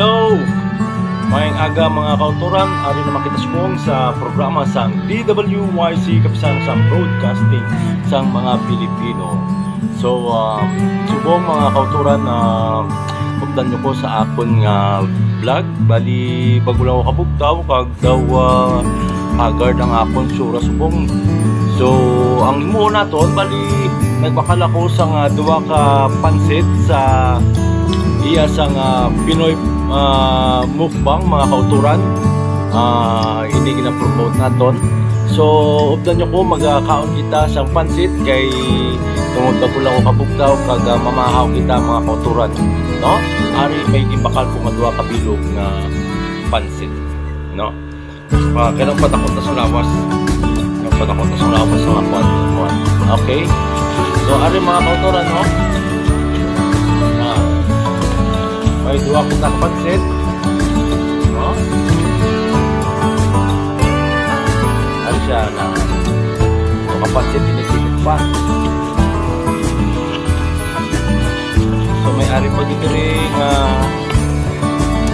Hello! Mayang aga mga kauturan, ari na makita subong sa programa sang DWYC kapisan sang broadcasting sang mga Pilipino. So, um, subong mga kauturan na uh, nyo ko sa akon nga vlog. Bali, bago lang ako kabugtaw, kag daw uh, agard ang akon sura subong. So, ang imo naton, bali, nagbakal ako sa nga duwa ka pansit sa iya sa nga Pinoy ah, mukbang mga kauturan. Ah, hindi gina-promote naton so updan nyo ko magkaon kita sa pansit kay tungod ba ko lang ko kabugtaw kag ah, mamahaw kita mga kauturan no? Ari may gimbakal ko nga duha ka bilog nga pansit no? Uh, kailang patakot na sa lawas kailang patakot na sa lawas sa mga kwan. okay? So ari mga kauturan no may dua ko nakapansit. No? Ano siya na nakapansit inipilit pa. So may ari pa dito rin uh,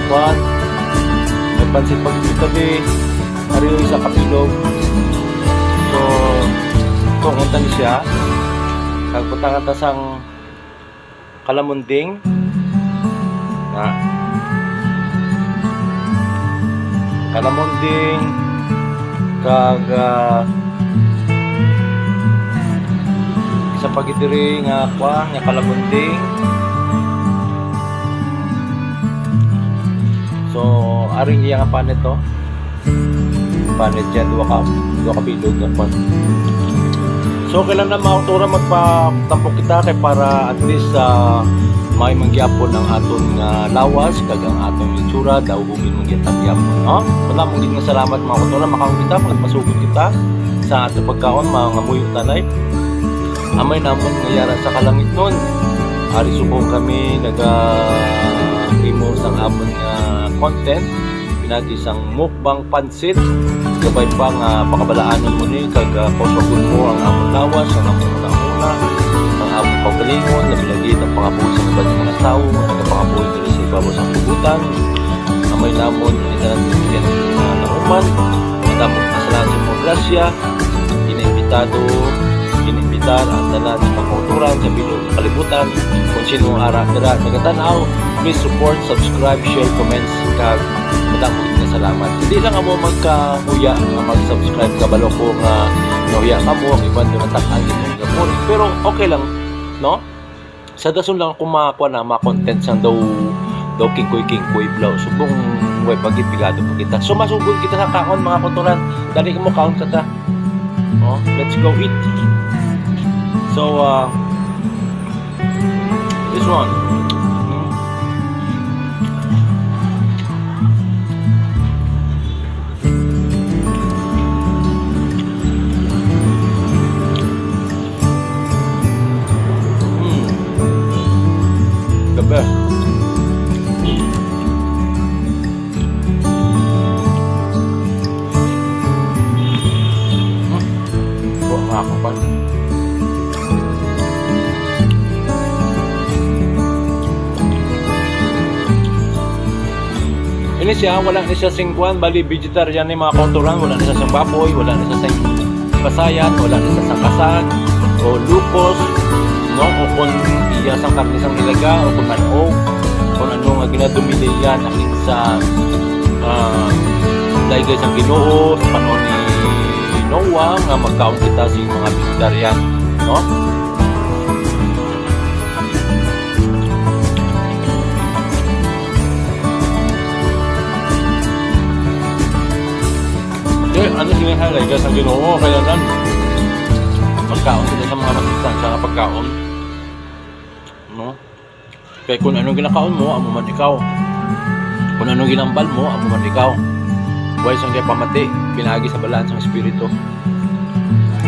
kwan. May pansit pa dito tabi. Ari yung isa kapilog. So tungunta ni siya. Kagpunta ka sang kalamunding na kalamunding kag ah, isa pa gid diri nga kwa nga kalamunding so aring iya nga panet to panet yan duwa ka duwa ka bilog nga kwan. So kailan na mga magpatampok kita kay para at least sa may mangyapon ang aton nga lawas kag ang aton itsura daw hugin mangyatag yapon no? Wala mong gid nga salamat mga autora makaon kita magpasugod kita sa ating pagkaon mga muyo tanay. Amay namon nga yara sa kalangit nun ari subong kami naga imo sang amon nga content. Pinagi sang mukbang pansit. Gabay pa nga pakabalaanan mo ni kag uh, kausagon mo ang amon lawas ang amon una ang amon pagalingon na bilagid ang pangabuhi tao nagapangabuhi diri sa ibabaw sa tugutan amay namon itanan bigyan na madamot na salamat sa mga grasya inimbitado inimbitar ang tanan sa pangkulturan sa bilog kalibutan. Kung sino ang ara dira nagatanaw please support subscribe share comments kag madamot na salamat. Hindi lang amo magkahuya nga mag-subscribe kabalo ko nga nahuya ka mo ang iban doon natakal dito pero okay lang no sa dason lang makakuha na mga content sa daw daw kingkoy kingkoy blaw subong way pagipigado pa kita. So masugod kita sa kaon mga kulturan dali mo kaon ka ta. Oh let's go eat. So uh this one Ako pa. Ini siya, wala na siya singkwan, bali vegetarian ni mga kauturan, wala na siya sing baboy, wala na siya sing kasayan, wala na siya sang kasan, o lupos, no, o kung iya sang karne sang ilaga, o kung ano, kung ano nga ginadumili yan, akin sa uh, laygay sang ginoo, sa panahon ni Noah, nga magkaon kita sa mga vegetarian, no? Eh, ano sinahalay ka sa ginoo, kailangan magkaon sila sa mga masustansya nga pagkaon. No? Kaya kung anong ginakaon mo, amo man ikaw. Kung anong ginambal mo, amo man ikaw. Buhay sang kay pamati, pinagi sa balansang espiritu.